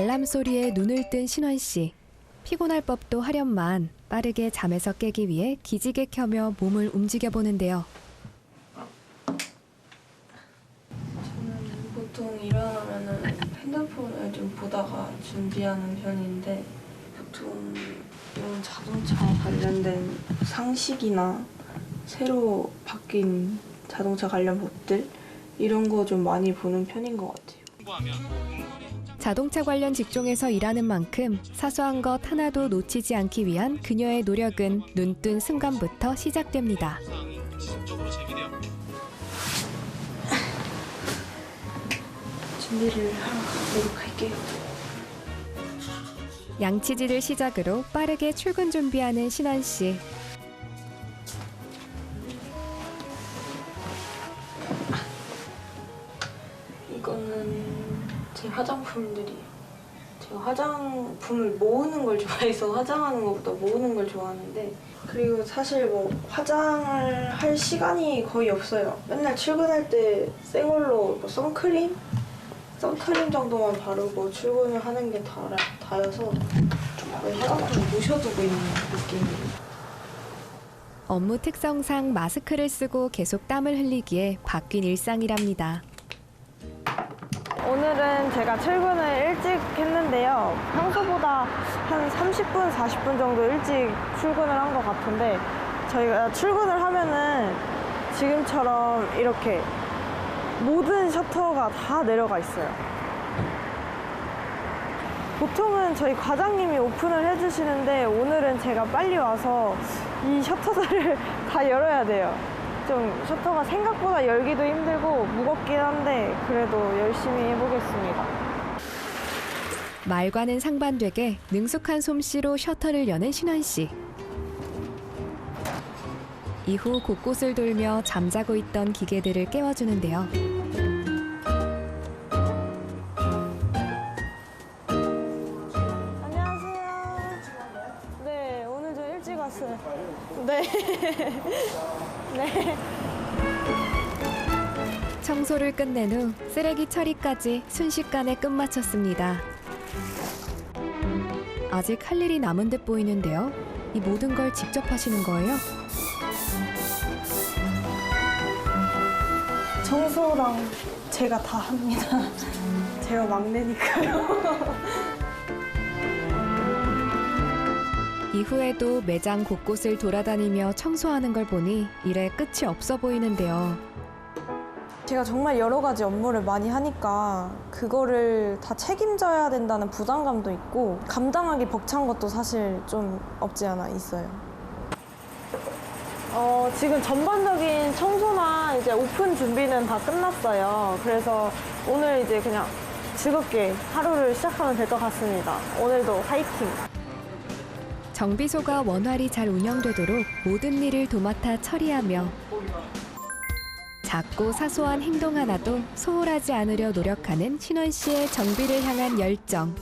알람 소리에 눈을 뜬 신원 씨. 피곤할 법도 하련만 빠르게 잠에서 깨기 위해 기지개 켜며 몸을 움직여 보는데요. 저는 보통 일어나면은 핸드폰을 좀 보다가 준비하는 편인데 보통 이런 자동차에 관련된 상식이나 새로 바뀐 자동차 관련 법들 이런 거 좀 많이 보는 편인 것 같아요. 자동차 관련 직종에서 일하는 만큼 사소한 것 하나도 놓치지 않기 위한 그녀의 노력은 눈뜬 순간부터 시작됩니다. 준비를 하러 가도록 할게요. 양치질을 시작으로 빠르게 출근 준비하는 신원 씨. 이거는 제 화장품들이 제가 화장품을 모으는 걸 좋아해서 화장하는 것보다 모으는 걸 좋아하는데 그리고 사실 뭐 화장을 할 시간이 거의 없어요. 맨날 출근할 때 생얼로 뭐 선크림 선크림 정도만 바르고 출근을 하는 게 다, 다여서 화장품 모셔두고 있는 느낌이에요. 업무 특성상 마스크를 쓰고 계속 땀을 흘리기에 바뀐 일상이랍니다. 오늘은 제가 출근을 일찍 했는데요. 평소보다 한 30분, 40분 정도 일찍 출근을 한 것 같은데 저희가 출근을 하면은 지금처럼 이렇게 모든 셔터가 다 내려가 있어요. 보통은 저희 과장님이 오픈을 해주시는데 오늘은 제가 빨리 와서 이 셔터들을 다 열어야 돼요. 좀 셔터가 생각보다 열기도 힘들고 무겁긴 한데 그래도 열심히 해보겠습니다. 말과는 상반되게 능숙한 솜씨로 셔터를 여는 신원 씨. 이후 곳곳을 돌며 잠자고 있던 기계들을 깨워주는데요. 안녕하세요. 네, 오늘 좀 일찍 왔어요. 네. 네. 청소를 끝낸 후 쓰레기 처리까지 순식간에 끝마쳤습니다. 아직 할 일이 남은 듯 보이는데요. 이 모든 걸 직접 하시는 거예요? 청소랑 제가 다 합니다. 제가 막내니까요. 이후에도 매장 곳곳을 돌아다니며 청소하는 걸 보니 일에 끝이 없어 보이는데요. 제가 정말 여러 가지 업무를 많이 하니까 그거를 다 책임져야 된다는 부담감도 있고 감당하기 벅찬 것도 사실 좀 없지 않아 있어요. 어, 지금 전반적인 청소나 이제 오픈 준비는 다 끝났어요. 그래서 오늘 이제 그냥 즐겁게 하루를 시작하면 될 것 같습니다. 오늘도 화이팅! 정비소가 원활히 잘 운영되도록 모든 일을 도맡아 처리하며 작고 사소한 행동 하나도 소홀하지 않으려 노력하는 신원 씨의 정비를 향한 열정.